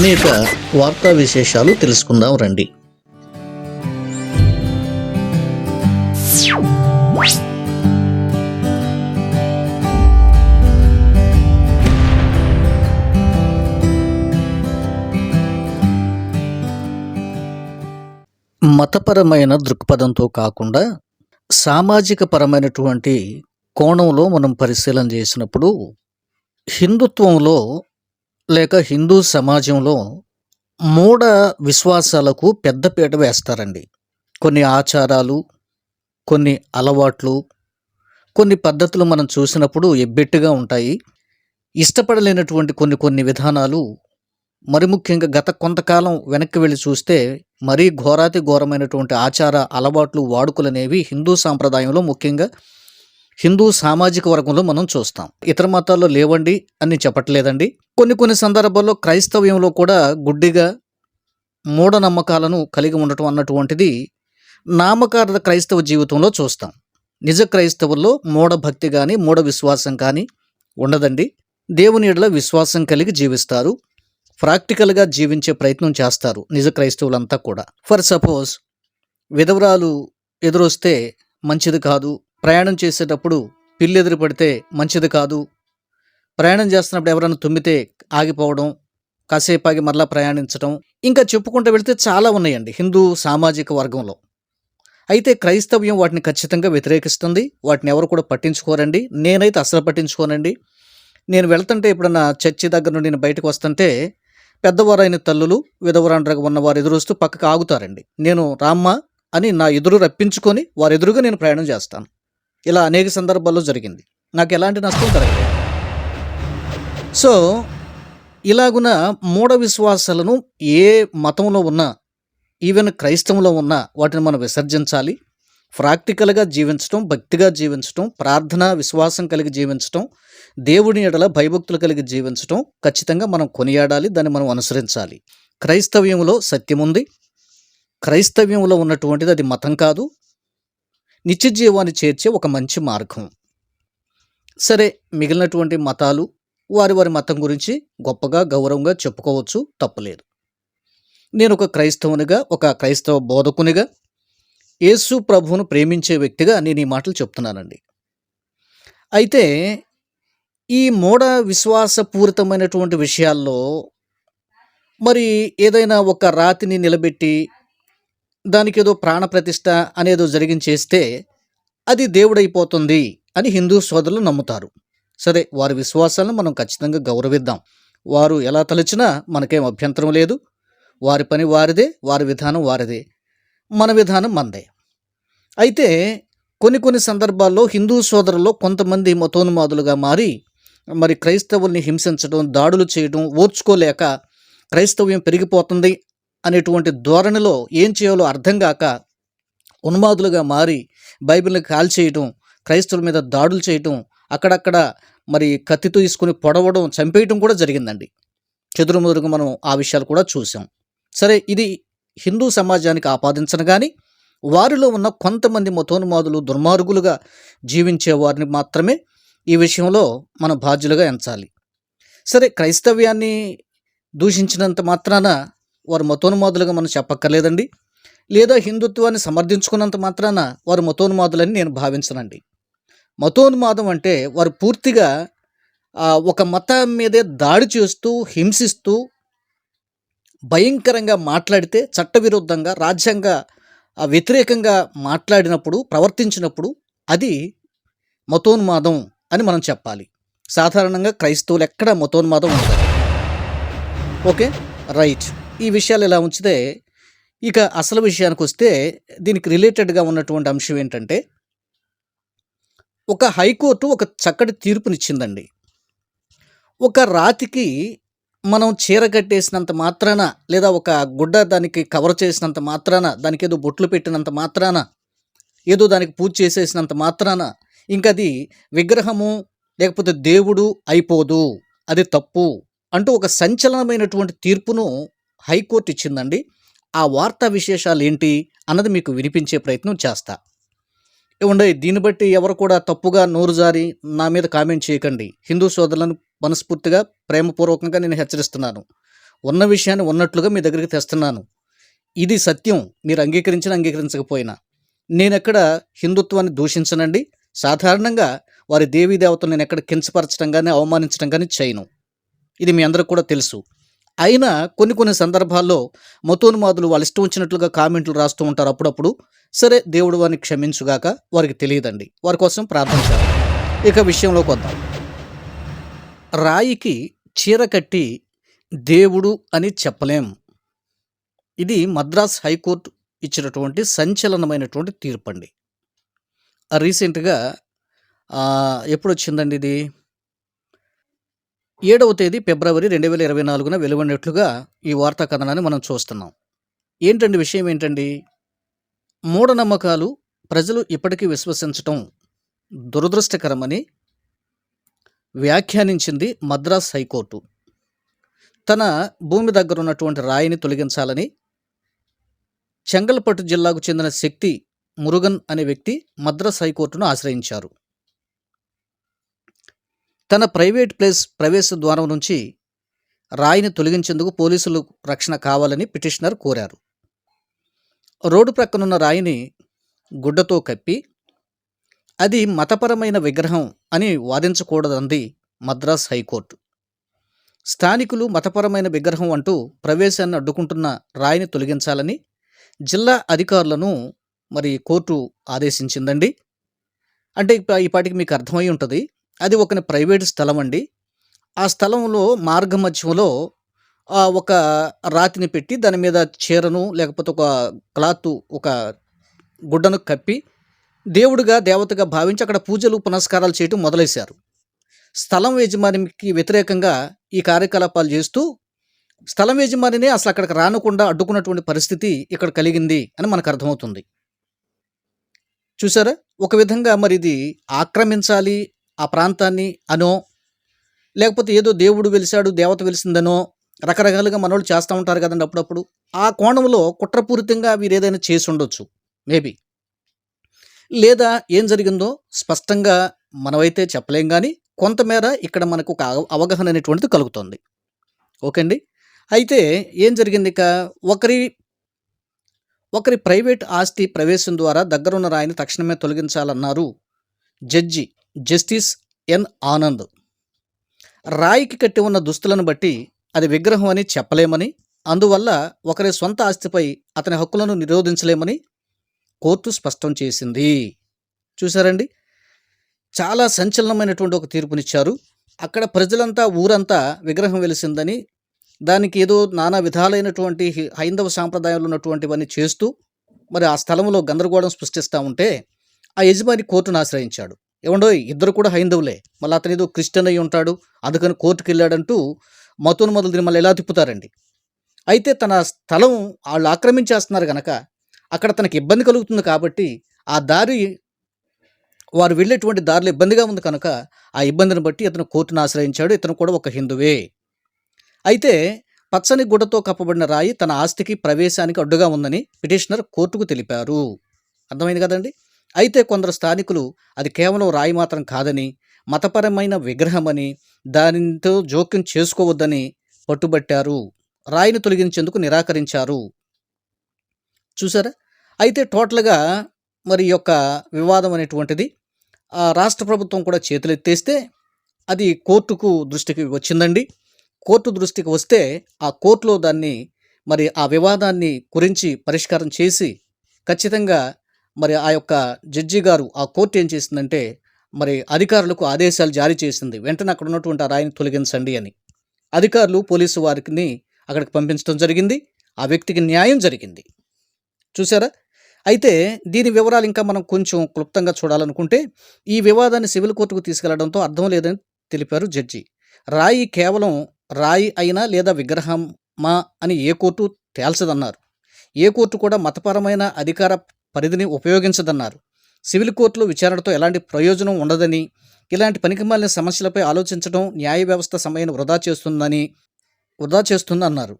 అనేక వార్తా విశేషాలు తెలుసుకుందాం రండి. మతపరమైన దృక్పథంతో కాకుండా సామాజిక పరమైనటువంటి కోణంలో మనం పరిశీలన చేసినప్పుడు హిందుత్వంలో లేక హిందూ సమాజంలో మూఢ విశ్వాసాలకు పెద్దపీట వేస్తారండి. కొన్ని ఆచారాలు కొన్ని అలవాట్లు కొన్ని పద్ధతులు మనం చూసినప్పుడు ఎబ్బెట్టుగా ఉంటాయి. ఇష్టపడలేనటువంటి కొన్ని కొన్ని విధానాలు మరి ముఖ్యంగా గత కొంతకాలం వెనక్కి వెళ్ళి చూస్తే మరీ ఘోరాతి ఘోరమైనటువంటి ఆచార అలవాట్లు వాడుకలనేవి హిందూ సాంప్రదాయంలో ముఖ్యంగా హిందూ సామాజిక వర్గంలో మనం చూస్తాం. ఇతర మతాల్లో లేవండి అని చెప్పట్లేదండి. కొన్ని కొన్ని సందర్భాల్లో క్రైస్తవ్యంలో కూడా గుడ్డిగా మూఢనమ్మకాలను కలిగి ఉండటం అన్నటువంటిది నామకార్థ క్రైస్తవ జీవితంలో చూస్తాం. నిజ క్రైస్తవుల్లో మూఢ భక్తి కానీ మూఢ విశ్వాసం కానీ ఉండదండి. దేవుని ఎడల విశ్వాసం కలిగి జీవిస్తారు. ప్రాక్టికల్గా జీవించే ప్రయత్నం చేస్తారు నిజ క్రైస్తవులంతా కూడా. ఫర్ సపోజ్ విధవరాలు ఎదురొస్తే మంచిది కాదు ప్రయాణం చేసేటప్పుడు పిల్లి ఎదురు పడితే మంచిది కాదు. ప్రయాణం చేస్తున్నప్పుడు ఎవరైనా తుమ్మితే ఆగిపోవడం కాసేపు ఆగి మరలా ప్రయాణించడం ఇంకా చెప్పుకుంటూ వెళితే చాలా ఉన్నాయండి హిందూ సామాజిక వర్గంలో. అయితే క్రైస్తవ్యం వాటిని ఖచ్చితంగా వ్యతిరేకిస్తుంది. వాటిని ఎవరు కూడా పట్టించుకోరండి. నేనైతే అసలు పట్టించుకోనండి. నేను వెళ్తుంటే ఎప్పుడన్నా చర్చి దగ్గర నుండి నేను బయటకు వస్తుంటే పెద్దవారైన తల్లులు విధవరాండ్రగా ఉన్న వారు ఎదురొస్తూ పక్కకు ఆగుతారండి. నేను రామ్మ అని నా ఎదురు రప్పించుకొని వారు ఎదురుగా నేను ప్రయాణం చేస్తాను. ఇలా అనేక సందర్భాల్లో జరిగింది. నాకు ఎలాంటి నష్టం జరగలేదు. సో ఇలాగున మూఢ విశ్వాసాలను ఏ మతంలో ఉన్నా ఈవెన్ క్రైస్తవంలో ఉన్నా వాటిని మనం విసర్జించాలి. ప్రాక్టికల్గా జీవించటం భక్తిగా జీవించటం ప్రార్థన విశ్వాసం కలిగి జీవించటం దేవుడిని ఎడల భయభక్తులు కలిగి జీవించటం ఖచ్చితంగా మనం కొనియాడాలి దాన్ని మనం అనుసరించాలి. క్రైస్తవ్యంలో సత్యం ఉంది క్రైస్తవ్యంలో ఉన్నటువంటిది అది మతం కాదు. నిత్య జీవాన్ని చేర్చే ఒక మంచి మార్గం. సరే మిగిలినటువంటి మతాలు వారి వారి మతం గురించి గొప్పగా గౌరవంగా చెప్పుకోవచ్చు తప్పలేదు. నేను ఒక క్రైస్తవునిగా ఒక క్రైస్తవ బోధకునిగా యేసు ప్రభువును ప్రేమించే వ్యక్తిగా నేను ఈ మాటలు చెప్తున్నానండి. అయితే ఈ మూఢ విశ్వాసపూరితమైనటువంటి విషయాల్లో మరి ఏదైనా ఒక రాతిని నిలబెట్టి దానికి ఏదో ప్రాణప్రతిష్ఠ అనేదో జరిగించేస్తే అది దేవుడైపోతుంది అని హిందూ సోదరులు నమ్ముతారు. సరే వారి విశ్వాసాలను మనం ఖచ్చితంగా గౌరవిద్దాం. వారు ఎలా తలచినా మనకేం అభ్యంతరం లేదు. వారి పని వారిదే వారి విధానం వారిదే. మన విధానం మనదే అయితే కొన్ని కొన్ని సందర్భాల్లో హిందూ సోదరుల్లో కొంతమంది మతోన్మాదులుగా మారి మరి క్రైస్తవుల్ని హింసించడం దాడులు చేయడం ఓర్చుకోలేక క్రైస్తవ్యం పెరిగిపోతుంది అనేటువంటి ధోరణిలో ఏం చేయాలో అర్థం కాక ఉన్మాదులుగా మారి బైబిల్ని కాల్చేయటం క్రైస్తవుల మీద దాడులు చేయటం అక్కడక్కడ మరి కత్తితో తీసుకుని పొడవడం చంపేయటం కూడా జరిగిందండి. చెదురుముదురుగా మనం ఆ విషయాలు కూడా చూసాం. సరే ఇది హిందూ సమాజానికి ఆపాదించను కానీ వారిలో ఉన్న కొంతమంది మతోన్మాదులు దుర్మార్గులుగా జీవించే వారిని మాత్రమే ఈ విషయంలో మన బాధ్యులుగా ఎంచాలి. సరే క్రైస్తవ్యాన్ని దూషించినంత మాత్రాన వారు మతోన్మాదులుగా మనం చెప్పక్కర్లేదండి. లేదా హిందుత్వాన్ని సమర్థించుకున్నంత మాత్రాన వారు మతోన్మాదులని నేను భావించనండి. మతోన్మాదం అంటే వారు పూర్తిగా ఒక మతం మీదే దాడి చేస్తూ హింసిస్తూ భయంకరంగా మాట్లాడితే చట్టవిరుద్ధంగా రాజ్యాంగ వ్యతిరేకంగా మాట్లాడినప్పుడు ప్రవర్తించినప్పుడు అది మతోన్మాదం అని మనం చెప్పాలి. సాధారణంగా క్రైస్తవులు ఎక్కడ మతోన్మాదం ఉంటారు ఓకే? రైట్. ఈ విషయాలు ఇలా ఉంచితే ఇక అసలు విషయానికి వస్తే దీనికి రిలేటెడ్గా ఉన్నటువంటి అంశం ఏంటంటే ఒక హైకోర్టు ఒక చక్కటి తీర్పునిచ్చిందండి. ఒక రాతికి మనం చీర కట్టేసినంత మాత్రాన లేదా ఒక గుడ్డ దానికి కవర్ చేసినంత మాత్రాన దానికి ఏదో బొట్లు పెట్టినంత మాత్రాన ఏదో దానికి పూజ చేసేసినంత మాత్రాన ఇంకా అది విగ్రహము లేకపోతే దేవుడు అయిపోదు అది తప్పు అంటూ ఒక సంచలనమైనటువంటి తీర్పును హైకోర్టు ఇచ్చిందండి ఆ వార్తా విశేషాలు ఏంటి అన్నది మీకు వినిపించే ప్రయత్నం చేస్తా. ఇవ్వండి దీన్ని బట్టి ఎవరు కూడా తప్పుగా నోరు జారి నా మీద కామెంట్ చేయకండి. హిందూ సోదరులను మనస్ఫూర్తిగా ప్రేమపూర్వకంగా నేను హెచ్చరిస్తున్నాను. ఉన్న విషయాన్ని ఉన్నట్లుగా మీ దగ్గరికి తెస్తున్నాను. ఇది సత్యం. మీరు అంగీకరించిన అంగీకరించకపోయినా. నేను ఎక్కడ హిందుత్వాన్ని దూషించనండి. సాధారణంగా వారి దేవీ దేవతలు నేను ఎక్కడ కించపరచడం కానీ అవమానించడం కానీ చేయను. ఇది మీ అందరికి కూడా తెలుసు. అయినా కొన్ని కొన్ని సందర్భాల్లో మతోన్మాదులు వాళ్ళు ఇష్టం వచ్చినట్లుగా కామెంట్లు రాస్తూ ఉంటారు అప్పుడప్పుడు. సరే దేవుడు వారిని క్షమించుగాక వారికి తెలియదండి. వారి కోసం ప్రార్థించాలి ఇక విషయంలోకి వద్దాం. రాయికి చీర కట్టి దేవుడు అని చెప్పలేం. ఇది మద్రాస్ హైకోర్టు ఇచ్చినటువంటి సంచలనమైనటువంటి తీర్పు అండి రీసెంట్గా ఎప్పుడు వచ్చిందండి ఇది? ఏడవ తేదీ ఫిబ్రవరి రెండు వేల ఇరవై నాలుగున వెలువడినట్లుగా ఈ వార్తా కథనాన్ని మనం చూస్తున్నాం. ఏంటండి విషయం ఏంటండి? మూఢనమ్మకాలు ప్రజలు ఇప్పటికీ విశ్వసించటం దురదృష్టకరమని వ్యాఖ్యానించింది మద్రాస్ హైకోర్టు. తన భూమి దగ్గర ఉన్నటువంటి రాయిని తొలగించాలని చెంగల్పట్టు జిల్లాకు చెందిన శక్తి మురుగన్ అనే వ్యక్తి మద్రాస్ హైకోర్టును ఆశ్రయించారు. తన ప్రైవేట్ ప్లేస్ ప్రవేశ ద్వారం నుంచి రాయిని తొలగించేందుకు పోలీసులు రక్షణ కావాలని పిటిషనర్ కోరారు. రోడ్డు ప్రక్కనున్న రాయిని గుడ్డతో కప్పి అది మతపరమైన విగ్రహం అని వాదించకూడదంది మద్రాస్ హైకోర్టు. స్థానికులు మతపరమైన విగ్రహం అంటూ ప్రవేశాన్ని అడ్డుకుంటున్న రాయిని తొలగించాలని జిల్లా అధికారులను మరి కోర్టు ఆదేశించిందండి. అంటే ఇప్ప- ఈ పాటికి మీకు అర్థమై ఉంటుంది అది ఒక ప్రైవేట్ స్థలం అండి ఆ స్థలంలో మార్గ మధ్యంలో ఒక రాతిని పెట్టి దాని మీద చీరను లేకపోతే ఒక క్లాత్ ఒక గుడ్డను కప్పి దేవుడిగా దేవతగా భావించి అక్కడ పూజలు పునస్కారాలు చేయటం మొదలైశారు. స్థలం యజమానికి వ్యతిరేకంగా ఈ కార్యకలాపాలు చేస్తూ స్థలం యజమానినే అసలు అక్కడికి రానకుండా అడ్డుకున్నటువంటి పరిస్థితి ఇక్కడ కలిగింది అని మనకు అర్థమవుతుంది. చూసారా ఒక విధంగా మరి ఇది ఆక్రమించాలి ఆ ప్రాంతాన్ని అనో లేకపోతే ఏదో దేవుడు వెలిసాడు దేవత వెలిసిందనో రకరకాలుగా మనోళ్ళు చేస్తూ ఉంటారు కదండి అప్పుడప్పుడు. ఆ కోణంలో కుట్రపూరితంగా వీరు ఏదైనా చేసి ఉండొచ్చు మేబీ. లేదా ఏం జరిగిందో స్పష్టంగా మనమైతే చెప్పలేం కానీ కొంతమేర ఇక్కడ మనకు ఒక అవ- అవగాహన అనేటువంటిది కలుగుతుంది. ఓకే అండి అయితే ఏం జరిగింది ఇక? ఒకరి ఒకరి ప్రైవేట్ ఆస్తి ప్రవేశం ద్వారా దగ్గరున్న రాయిని తక్షణమే తొలగించాలన్నారు జడ్జి జస్టిస్ ఎన్ ఆనంద్. రాయికి కట్టి ఉన్న దుస్తులను బట్టి అది విగ్రహం అని చెప్పలేమని అందువల్ల ఒకరి సొంత ఆస్తిపై అతని హక్కులను నిరోధించలేమని కోర్టు స్పష్టం చేసింది. చూసారండి చాలా సంచలనమైనటువంటి ఒక తీర్పునిచ్చారు. అక్కడ ప్రజలంతా ఊరంతా విగ్రహం వెలిసిందని దానికి ఏదో నానా విధాలైనటువంటి హి- హైందవ సాంప్రదాయాలు ఉన్నటువంటివన్నీ చేస్తూ మరి ఆ స్థలంలో గందరగోళం సృష్టిస్తూ ఉంటే ఆ యజమాని కోర్టును ఆశ్రయించాడు. ఏమండో ఇద్దరు కూడా హైందవులే. మళ్ళీ అతను ఏదో క్రిస్టియన్ అయి ఉంటాడు అందుకని కోర్టుకు వెళ్ళాడంటూ మతోను మొదలు మళ్ళీ ఎలా తిప్పుతారండి? అయితే తన స్థలం వాళ్ళు ఆక్రమించేస్తున్నారు కనుక అక్కడ తనకి ఇబ్బంది కలుగుతుంది కాబట్టి ఆ దారి వారు వెళ్ళేటువంటి దారిలో ఇబ్బందిగా ఉంది కనుక ఆ ఇబ్బందిని బట్టి ఇతను కోర్టును ఆశ్రయించాడు. ఇతను కూడా ఒక హిందువే. అయితే పచ్చని గుడ్డతో కప్పబడిన రాయి తన ఆస్తికి ప్రవేశానికి అడ్డుగా ఉందని పిటిషనర్ కోర్టుకు తెలిపారు. అర్థమైంది కదండి? అయితే కొందరు స్థానికులు అది కేవలం రాయి మాత్రం కాదని మతపరమైన విగ్రహమని దానితో జోక్యం చేసుకోవద్దని పట్టుబట్టారు. రాయిని తొలగించేందుకు నిరాకరించారు. చూసారా అయితే టోటల్గా మరి యొక్క వివాదం అనేటువంటిది ఆ రాష్ట్ర ప్రభుత్వం కూడా చేతులెత్తేస్తే అది కోర్టుకు దృష్టికి వచ్చిందండి. కోర్టు దృష్టికి వస్తే ఆ కోర్టులో దాన్ని మరి ఆ వివాదాన్ని గురించి పరిష్కారం చేసి ఖచ్చితంగా మరి ఆ యొక్క జడ్జి గారు ఆ కోర్టు ఏం చేసిందంటే మరి అధికారులకు ఆదేశాలు జారీ చేసింది. వెంటనే అక్కడ ఉన్నటువంటి ఆ రాయిని తొలగించండి అని. అధికారులు పోలీసు వారిని అక్కడికి పంపించడం జరిగింది. ఆ వ్యక్తికి న్యాయం జరిగింది. చూసారా అయితే దీని వివరాలు ఇంకా మనం కొంచెం క్లుప్తంగా చూడాలనుకుంటే ఈ వివాదాన్ని సివిల్ కోర్టుకు తీసుకెళ్ళడంతో అర్థం లేదని తెలిపారు జడ్జి. రాయి కేవలం రాయి అయినా లేదా విగ్రహమా అని ఏ కోర్టు తేల్చదన్నారు. ఏ కోర్టు కూడా మతపరమైన అధికార పరిధిని ఉపయోగించదన్నారు. సివిల్ కోర్టులో విచారణతో ఎలాంటి ప్రయోజనం ఉండదని ఇలాంటి పనికిమాలిన సమస్యలపై ఆలోచించడం న్యాయ వ్యవస్థ సమయాన్ని వృధా చేస్తుందని వృధా చేస్తుందన్నారు.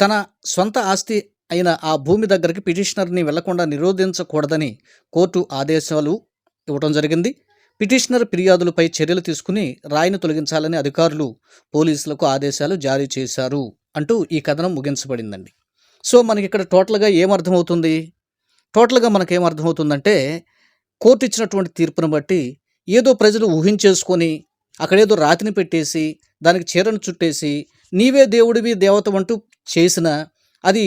తన సొంత ఆస్తి అయిన ఆ భూమి దగ్గరికి పిటిషనర్ని వెళ్ళకుండా నిరోధించకూడదని కోర్టు ఆదేశాలు ఇవ్వడం జరిగింది. పిటిషనర్ ఫిర్యాదులపై చర్యలు తీసుకుని రాయిని తొలగించాలని అధికారులు పోలీసులకు ఆదేశాలు జారీ చేశారు అంటూ ఈ కథనం ముగించబడిందండి. సో మనకి ఇక్కడ టోటల్గా ఏమర్థమవుతుంది? టోటల్గా మనకేం అర్థమవుతుందంటే కోర్టు ఇచ్చినటువంటి తీర్పును బట్టి ఏదో ప్రజలు ఊహించేసుకొని అక్కడేదో రాతిని పెట్టేసి దానికి చీరను చుట్టేసి నీవే దేవుడివి దేవత అంటూ చేసిన అది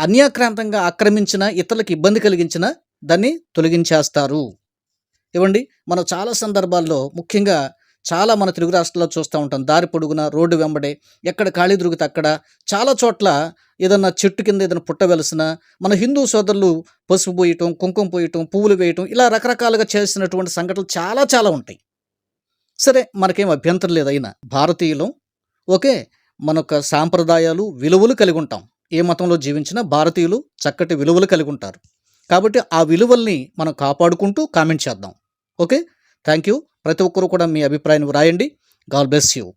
అన్యాక్రాంతంగా ఆక్రమించిన ఇతరులకు ఇబ్బంది కలిగించిన దాన్ని తొలగించేస్తారు. ఇవ్వండి మనం చాలా సందర్భాల్లో ముఖ్యంగా చాలా మన తెలుగు రాష్ట్రాల్లో చూస్తూ ఉంటాం. దారి పొడుగున రోడ్డు వెంబడే ఎక్కడ ఖాళీ దొరికితే అక్కడ. చాలా చోట్ల ఏదన్నా చెట్టు కింద ఏదైనా పుట్ట వెలసిన మన హిందూ సోదరులు పసుపు పోయటం కుంకుమ పోయటం పువ్వులు వేయటం ఇలా రకరకాలుగా చేసినటువంటి సంఘటనలు చాలా చాలా ఉంటాయి. సరే మనకేం అభ్యంతరం లేదు అయినా. భారతీయులం ఓకే మన యొక్క సాంప్రదాయాలు విలువలు కలిగి ఉంటాం. ఏ మతంలో జీవించినా భారతీయులు చక్కటి విలువలు కలిగి ఉంటారు. కాబట్టి ఆ విలువల్ని మనం కాపాడుకుంటూ కామెంట్ చేద్దాం. ఓకే థ్యాంక్ యూ ప్రతి ఒక్కరు కూడా మీ అభిప్రాయాన్ని వ్రాయండి. God bless you.